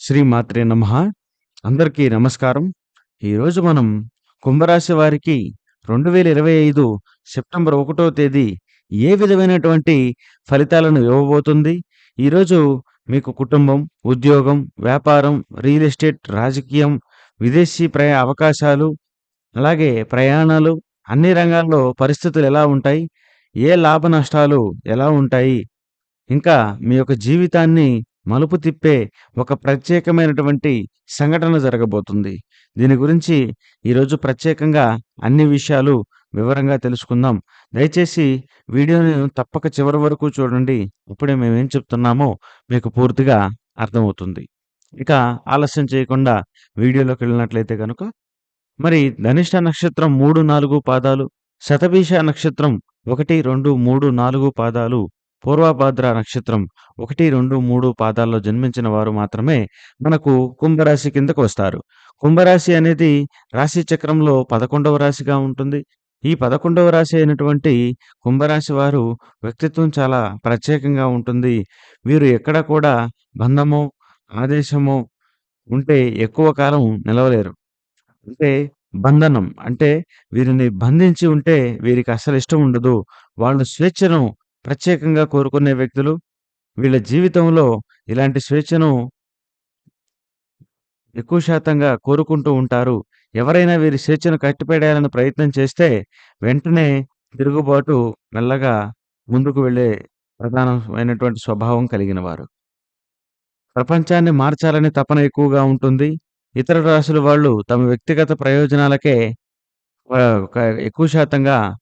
శ్రీ మాత్రే నమః. అందరికీ నమస్కారం. ఈరోజు మనం కుంభరాశి వారికి రెండు వేల ఇరవై ఐదు సెప్టెంబర్ ఒకటో తేదీ ఏ విధమైనటువంటి ఫలితాలను ఇవ్వబోతుంది? ఈరోజు మీకు కుటుంబం ఉద్యోగం వ్యాపారం రియల్ ఎస్టేట్ రాజకీయం విదేశీ ప్రయా అవకాశాలు అలాగే ప్రయాణాలు అన్ని రంగాల్లో పరిస్థితులు ఎలా ఉంటాయి? ఏ లాభ నష్టాలు ఎలా ఉంటాయి? ఇంకా మీ యొక్క జీవితాన్ని మలుపు తిప్పే ఒక ప్రత్యేకమైనటువంటి సంఘటన జరగబోతుంది. దీని గురించి ఈరోజు ప్రత్యేకంగా అన్ని విషయాలు వివరంగా తెలుసుకుందాం. దయచేసి వీడియోని తప్పక చివరి వరకు చూడండి. ఇప్పుడే మేము ఏం చెప్తున్నామో మీకు పూర్తిగా అర్థమవుతుంది. ఇక ఆలస్యం చేయకుండా వీడియోలోకి వెళ్ళినట్లయితే కనుక మరి ధనిష్ట నక్షత్రం మూడు నాలుగు పాదాలు శతభీష నక్షత్రం ఒకటి రెండు మూడు నాలుగు పాదాలు పూర్వభాద్ర నక్షత్రం ఒకటి రెండు మూడు పాదాల్లో జన్మించిన వారు మాత్రమే మనకు కుంభరాశి కిందకు వస్తారు. కుంభరాశి అనేది రాశి చక్రంలో పదకొండవ రాశిగా ఉంటుంది. ఈ పదకొండవ రాశి అయినటువంటి కుంభరాశి వారు వ్యక్తిత్వం చాలా ప్రత్యేకంగా ఉంటుంది. వీరు ఎక్కడ కూడా బంధమో ఆదేశమో ఉంటే ఎక్కువ కాలం నిలవలేరు. అంటే బంధనం అంటే వీరిని బంధించి ఉంటే వీరికి అసలు ఇష్టం ఉండదు. వాళ్ళు స్వేచ్ఛను ప్రత్యేకంగా కోరుకునే వ్యక్తులు వీళ్ళ జీవితంలో ఇలాంటి స్వేచ్ఛను ఎక్కువ శాతంగా కోరుకుంటూ ఉంటారు. ఎవరైనా వీరి స్వేచ్ఛను కట్టిపడేయాలని ప్రయత్నం చేస్తే వెంటనే తిరుగుబాటు మెల్లగా ముందుకు వెళ్ళే ప్రధానమైనటువంటి స్వభావం కలిగిన వారు. ప్రపంచాన్ని మార్చాలనే తపన ఎక్కువగా ఉంటుంది. ఇతర రాశుల వాళ్ళు తమ వ్యక్తిగత ప్రయోజనాలకే క- ఎక్కువ శాతంగా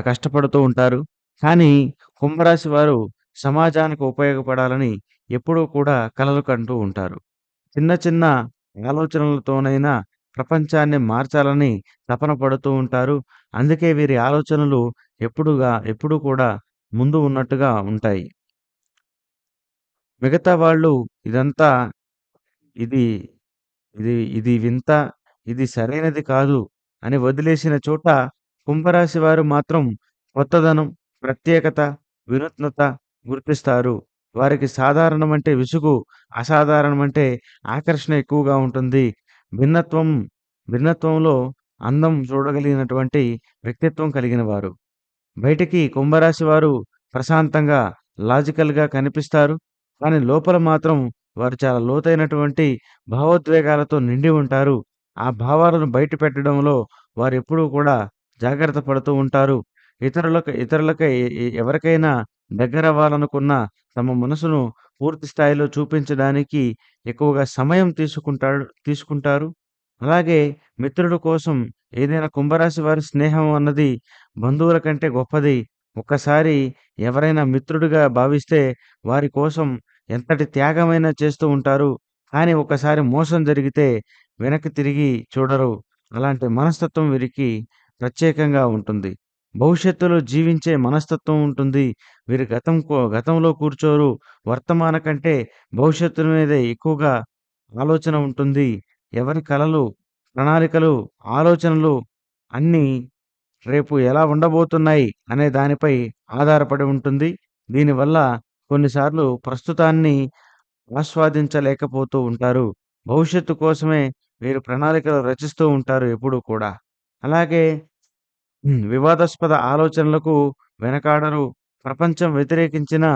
కష్టపడుతూ ఉంటారు. కానీ కుంభరాశి వారు సమాజానికి ఉపయోగపడాలని ఎప్పుడూ కూడా కలలు కంటూ ఉంటారు. చిన్న చిన్న ఆలోచనలతోనైనా ప్రపంచాన్ని మార్చాలని తపన పడుతూ ఉంటారు. అందుకే వీరి ఆలోచనలు ఎప్పుడుగా ఎప్పుడూ కూడా ముందు ఉన్నట్టుగా ఉంటాయి. మిగతా వాళ్ళు ఇదంతా ఇది ఇది ఇది వింత ఇది సరైనది కాదు అని వదిలేసిన చోట కుంభరాశి వారు మాత్రం కొత్తదనం ప్రత్యేకత వినూత్నత గుర్తిస్తారు. వారికి సాధారణం అంటే విసుగు అసాధారణం అంటే ఆకర్షణ ఎక్కువగా ఉంటుంది. భిన్నత్వం భిన్నత్వంలో అందం చూడగలిగినటువంటి వ్యక్తిత్వం కలిగిన వారు బయటికి కుంభరాశి వారు ప్రశాంతంగా లాజికల్గా కనిపిస్తారు. కానీ లోపల మాత్రం వారు చాలా లోతైనటువంటి భావోద్వేగాలతో నిండి ఉంటారు. ఆ భావాలను బయట పెట్టడంలో వారు ఎప్పుడూ కూడా జాగ్రత్త పడుతూ ఉంటారు. ఇతరులకు ఇతరులకు ఎవరికైనా దగ్గర అవ్వాలనుకున్న తమ మనసును పూర్తి స్థాయిలో చూపించడానికి ఎక్కువగా సమయం తీసుకుంటాడు తీసుకుంటారు. అలాగే మిత్రుడు కోసం ఏదైనా కుంభరాశి వారి స్నేహం అన్నది బంధువుల కంటే గొప్పది. ఒక్కసారి ఎవరైనా మిత్రుడిగా భావిస్తే వారి కోసం ఎంతటి త్యాగమైనా చేస్తూ ఉంటారు. కానీ ఒకసారి మోసం జరిగితే వెనక్కి తిరిగి చూడరు. అలాంటి మనస్తత్వం వీరికి ప్రత్యేకంగా ఉంటుంది. భవిష్యత్తులో జీవించే మనస్తత్వం ఉంటుంది. వీరు గతం కో- గతంలో కూర్చోరు. వర్తమాన కంటే భవిష్యత్తు మీదే ఎక్కువగా ఆలోచన ఉంటుంది. ఎవరి కళలు ప్రణాళికలు ఆలోచనలు అన్నీ రేపు ఎలా ఉండబోతున్నాయి అనే దానిపై ఆధారపడి ఉంటుంది. దీనివల్ల కొన్నిసార్లు ప్రస్తుతాన్ని ఆస్వాదించలేకపోతూ ఉంటారు. భవిష్యత్తు కోసమే వీరు ప్రణాళికలు రచిస్తూ ఉంటారు ఎప్పుడూ కూడా. అలాగే వివాదాస్పద ఆలోచనలకు వెనకాడరు. ప్రపంచం వ్యతిరేకించిన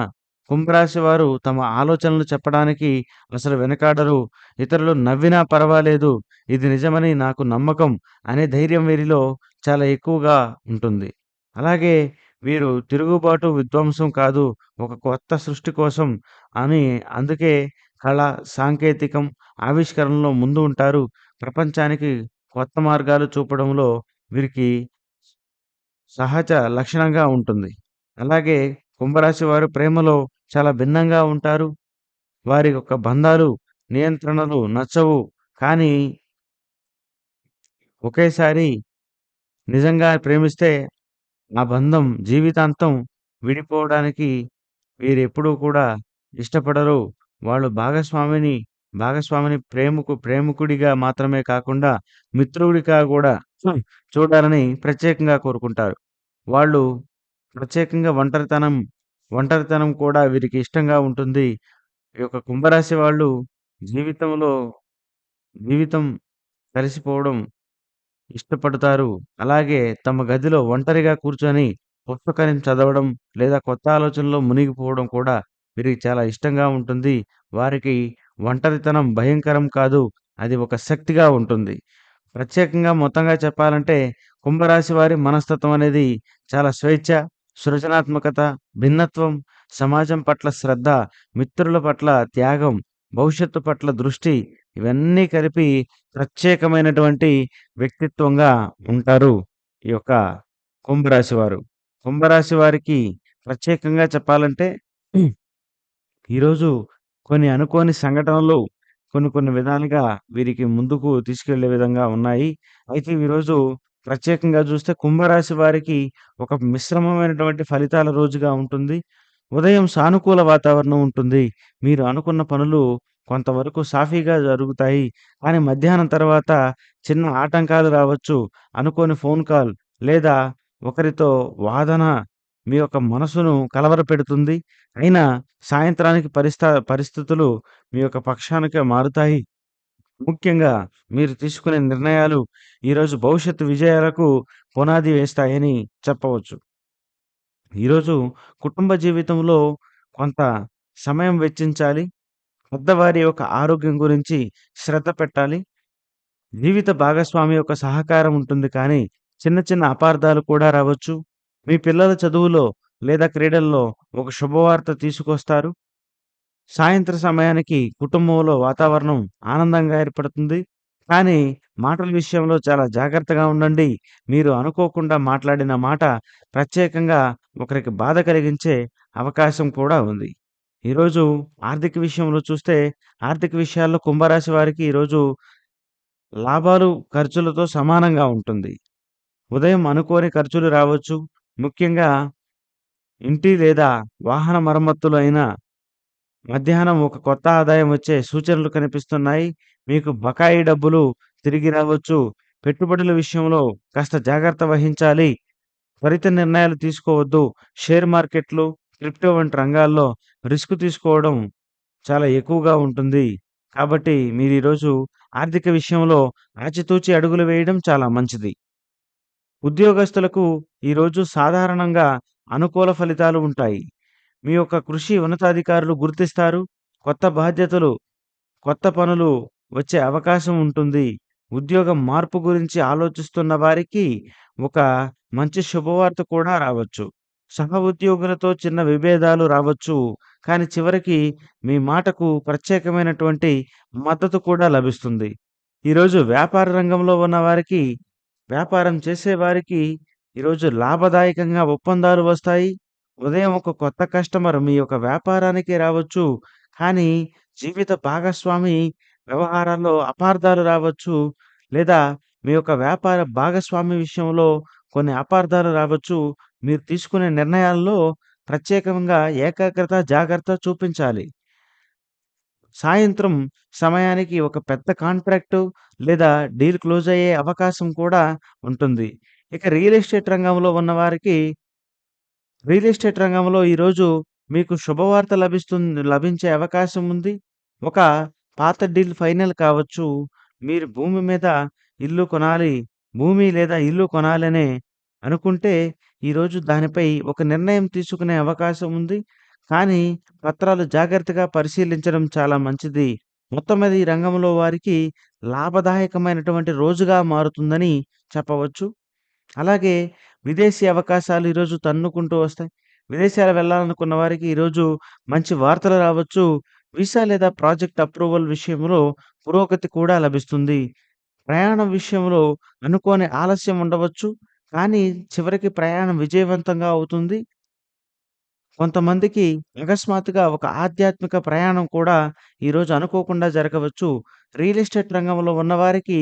కుంభరాశి వారు తమ ఆలోచనలు చెప్పడానికి అసలు వెనకాడరు. ఇతరులు నవ్వినా పర్వాలేదు. ఇది నిజమని నాకు నమ్మకం అనే ధైర్యం వీరిలో చాలా ఎక్కువగా ఉంటుంది. అలాగే వీరు తిరుగుబాటు విధ్వంసం కాదు ఒక కొత్త సృష్టి కోసం అని అందుకే కళ సాంకేతికం ఆవిష్కరణలో ముందు ఉంటారు. ప్రపంచానికి కొత్త మార్గాలు చూపడంలో వీరికి సహజ లక్షణంగా ఉంటుంది. అలాగే కుంభరాశి వారు ప్రేమలో చాలా భిన్నంగా ఉంటారు. వారి యొక్క బంధాలు నియంత్రణలు నచ్చవు. కానీ ఒకేసారి నిజంగా ప్రేమిస్తే ఆ బంధం జీవితాంతం విడిపోవడానికి వీరెప్పుడూ కూడా ఇష్టపడరు. వాళ్ళు భాగస్వామిని భాగస్వామిని ప్రేమకు ప్రేమికుడిగా మాత్రమే కాకుండా మిత్రుడిగా కూడా హ్మ్, చూడాలని ప్రత్యేకంగా కోరుకుంటారు వాళ్ళు ప్రత్యేకంగా ఒంటరితనం ఒంటరితనం కూడా వీరికి ఇష్టంగా ఉంటుంది ఈ యొక్క కుంభరాశి వాళ్ళు జీవితంలో జీవితం కలిసిపోవడం ఇష్టపడతారు. అలాగే తమ గదిలో ఒంటరిగా కూర్చొని పుస్తకాన్ని చదవడం లేదా కొత్త ఆలోచనలో మునిగిపోవడం కూడా వీరికి చాలా ఇష్టంగా ఉంటుంది. వారికి ఒంటరితనం భయంకరం కాదు. అది ఒక శక్తిగా ఉంటుంది. ప్రత్యేకంగా మొత్తంగా చెప్పాలంటే కుంభరాశి వారి మనస్తత్వం అనేది చాలా స్వేచ్ఛ, సృజనాత్మకత, భిన్నత్వం, సమాజం పట్ల శ్రద్ధ, మిత్రుల పట్ల త్యాగం, భవిష్యత్తు పట్ల దృష్టి ఇవన్నీ కలిపి ప్రత్యేకమైనటువంటి వ్యక్తిత్వంగా ఉంటారు ఈ యొక్క కుంభరాశి వారు. కుంభరాశి వారికి ప్రత్యేకంగా చెప్పాలంటే ఈరోజు కొన్ని అనుకోని సంఘటనలు కొన్ని కొన్ని విధాలుగా వీరికి ముందుకు తీసుకెళ్ళే విధంగా ఉన్నాయి. అయితే ఈరోజు ప్రత్యేకంగా చూస్తే కుంభరాశి వారికి ఒక మిశ్రమమైనటువంటి ఫలితాల రోజుగా ఉంటుంది. ఉదయం సానుకూల వాతావరణం ఉంటుంది. మీరు అనుకున్న పనులు కొంతవరకు సాఫీగా జరుగుతాయి. కానీ మధ్యాహ్నం తర్వాత చిన్న ఆటంకాలు రావచ్చు. అనుకోని ఫోన్ కాల్ లేదా ఒకరితో వాదన మీ యొక్క మనసును కలవరపెడుతుంది. అయినా సాయంత్రానికి పరిస్థా పరిస్థితులు మీ యొక్క పక్షానికే మారుతాయి. ముఖ్యంగా మీరు తీసుకునే నిర్ణయాలు ఈరోజు భవిష్యత్తు విజయాలకు పునాది వేస్తాయని చెప్పవచ్చు. ఈరోజు కుటుంబ జీవితంలో కొంత సమయం వెచ్చించాలి. పెద్దవారి యొక్క ఆరోగ్యం గురించి శ్రద్ధ పెట్టాలి. జీవిత భాగస్వామి యొక్క సహకారం ఉంటుంది కానీ చిన్న చిన్న అపార్థాలు కూడా రావచ్చు. మీ పిల్లల చదువులో లేదా క్రీడల్లో ఒక శుభవార్త తీసుకొస్తారు. సాయంత్ర సమయానికి కుటుంబంలో వాతావరణం ఆనందంగా ఏర్పడుతుంది. కానీ మాటల విషయంలో చాలా జాగ్రత్తగా ఉండండి. మీరు అనుకోకుండా మాట్లాడిన మాట ప్రత్యేకంగా ఒకరికి బాధ కలిగించే అవకాశం కూడా ఉంది. ఈరోజు ఆర్థిక విషయంలో చూస్తే ఆర్థిక విషయాల్లో కుంభరాశి వారికి ఈరోజు లాభాలు, ఖర్చులతో సమానంగా ఉంటుంది. ఉదయం అనుకోని ఖర్చులు రావచ్చు. ముఖ్యంగా ఇంటి లేదా వాహన మరమ్మతులు అయినా మధ్యాహ్నం ఒక కొత్త ఆదాయం వచ్చే సూచనలు కనిపిస్తున్నాయి. మీకు బకాయి డబ్బులు తిరిగి రావచ్చు. పెట్టుబడుల విషయంలో కాస్త జాగ్రత్త వహించాలి. త్వరిత నిర్ణయాలు తీసుకోవద్దు. షేర్ మార్కెట్లు, క్రిప్టో వంటి రంగాల్లో రిస్క్ తీసుకోవడం చాలా ఎక్కువగా ఉంటుంది. కాబట్టి మీరు ఈరోజు ఆర్థిక విషయంలో ఆచితూచి అడుగులు వేయడం చాలా మంచిది. ఉద్యోగస్తులకు ఈరోజు సాధారణంగా అనుకూల ఫలితాలు ఉంటాయి. మీ యొక్క కృషి ఉన్నతాధికారులు గుర్తిస్తారు. కొత్త బాధ్యతలు, కొత్త పనులు వచ్చే అవకాశం ఉంటుంది. ఉద్యోగ మార్పు గురించి ఆలోచిస్తున్న వారికి ఒక మంచి శుభవార్త కూడా రావచ్చు. సహ ఉద్యోగులతో చిన్న విభేదాలు రావచ్చు. కానీ చివరికి మీ మాటకు ప్రత్యేకమైనటువంటి మద్దతు కూడా లభిస్తుంది. ఈరోజు వ్యాపార రంగంలో ఉన్న వారికి, వ్యాపారం చేసేవారికి ఈరోజు లాభదాయకంగా ఒప్పందాలు వస్తాయి. ఉదయం ఒక కొత్త కస్టమర్ మీ యొక్క వ్యాపారానికి రావచ్చు. కానీ జీవిత భాగస్వామి వ్యవహారాల్లో అపార్థాలు రావచ్చు. లేదా మీ యొక్క వ్యాపార భాగస్వామి విషయంలో కొన్ని అపార్థాలు రావచ్చు. మీరు తీసుకునే నిర్ణయాల్లో ప్రత్యేకంగా ఏకాగ్రత, జాగ్రత్త చూపించాలి. సాయంత్రం సమయానికి ఒక పెద్ద కాంట్రాక్టు లేదా డీల్ క్లోజ్ అయ్యే అవకాశం కూడా ఉంటుంది. ఇక రియల్ ఎస్టేట్ రంగంలో ఉన్నవారికి రియల్ ఎస్టేట్ రంగంలో ఈరోజు మీకు శుభవార్త లభిస్తుంది లభించే అవకాశం ఉంది. ఒక పాత డీల్ ఫైనల్ కావచ్చు. మీరు భూమి మీద ఇల్లు కొనాలి. భూమి లేదా ఇల్లు కొనాలనే అనుకుంటే ఈరోజు దానిపై ఒక నిర్ణయం తీసుకునే అవకాశం ఉంది. కానీ పత్రాలు జాగ్రత్తగా పరిశీలించడం చాలా మంచిది. మొత్తం మీద ఈ రంగంలో వారికి లాభదాయకమైనటువంటి రోజుగా మారుతుందని చెప్పవచ్చు. అలాగే విదేశీ అవకాశాలు ఈరోజు తన్నుకుంటూ వస్తాయి. విదేశాలు వెళ్ళాలనుకున్న వారికి ఈరోజు మంచి వార్తలు రావచ్చు. వీసా లేదా ప్రాజెక్ట్ అప్రూవల్ విషయంలో పురోగతి కూడా లభిస్తుంది. ప్రయాణం విషయంలో అనుకోని ఆలస్యం ఉండవచ్చు. కానీ చివరికి ప్రయాణం విజయవంతంగా అవుతుంది. కొంతమందికి అకస్మాత్తుగా ఒక ఆధ్యాత్మిక ప్రయాణం కూడా ఈరోజు అనుకోకుండా జరగవచ్చు. రియల్ ఎస్టేట్ రంగంలో ఉన్నవారికి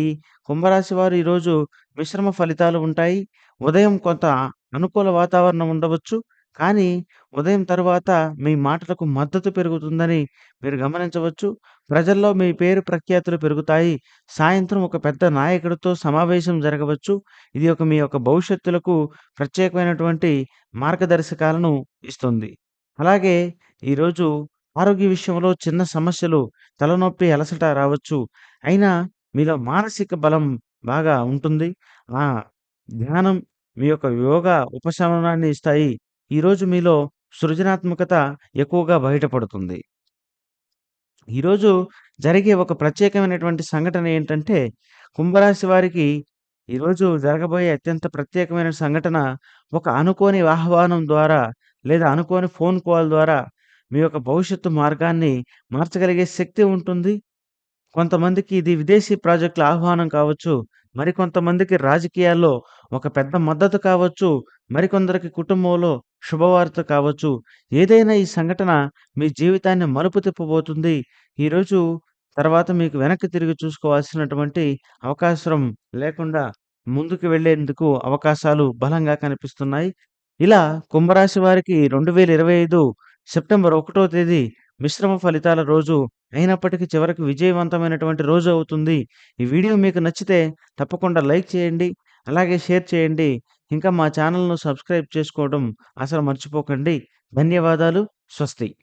కుంభరాశి వారు ఈరోజు మిశ్రమ ఫలితాలు ఉంటాయి. ఉదయం కొంత అనుకూల వాతావరణం ఉండవచ్చు. కానీ ఉదయం తరువాత మీ మాటలకు మద్దతు పెరుగుతుందని మీరు గమనించవచ్చు. ప్రజల్లో మీ పేరు ప్రఖ్యాతులు పెరుగుతాయి. సాయంత్రం ఒక పెద్ద నాయకుడితో సమావేశం జరగవచ్చు. ఇది ఒక మీ యొక్క భవిష్యత్తులకు ప్రత్యేకమైనటువంటి మార్గదర్శకాలను ఇస్తుంది. అలాగే ఈరోజు ఆరోగ్య విషయంలో చిన్న సమస్యలు, తలనొప్పి, అలసట రావచ్చు. అయినా మీలో మానసిక బలం బాగా ఉంటుంది. ఆ ధ్యానం మీ యొక్క యోగా ఉపశమనాన్ని ఇస్తాయి. ఈరోజు మీలో సృజనాత్మకత ఎక్కువగా బయటపడుతుంది. ఈరోజు జరిగే ఒక ప్రత్యేకమైనటువంటి సంఘటన ఏంటంటే, కుంభరాశి వారికి ఈరోజు జరగబోయే అత్యంత ప్రత్యేకమైన సంఘటన ఒక అనుకోని ఆహ్వానం ద్వారా లేదా అనుకోని ఫోన్ కాల్ ద్వారా మీ యొక్క భవిష్యత్తు మార్గాన్ని మార్చగలిగే శక్తి ఉంటుంది. కొంతమందికి ఇది విదేశీ ప్రాజెక్టుల ఆహ్వానం కావచ్చు. మరికొంతమందికి రాజకీయాల్లో ఒక పెద్ద మద్దతు కావచ్చు. మరికొందరికి కుటుంబంలో శుభవార్త కావచ్చు. ఏదైనా ఈ సంఘటన మీ జీవితాన్ని మలుపు తిప్పబోతుంది. ఈరోజు తర్వాత మీకు వెనక్కి తిరిగి చూసుకోవాల్సినటువంటి అవకాశం లేకుండా ముందుకు వెళ్ళేందుకు అవకాశాలు బలంగా కనిపిస్తున్నాయి. ఇలా కుంభరాశి వారికి 2025 సెప్టెంబర్ ఒకటో తేదీ మిశ్రమ ఫలితాల రోజు అయినప్పటికీ చివరికి విజయవంతమైనటువంటి రోజు అవుతుంది. ఈ వీడియో మీకు నచ్చితే తప్పకుండా లైక్ చేయండి. అలాగే షేర్ చేయండి. ఇంకా మా ఛానల్ను సబ్స్క్రైబ్ చేసుకోవడం అసలు మర్చిపోకండి. ధన్యవాదాలు. స్వస్తి.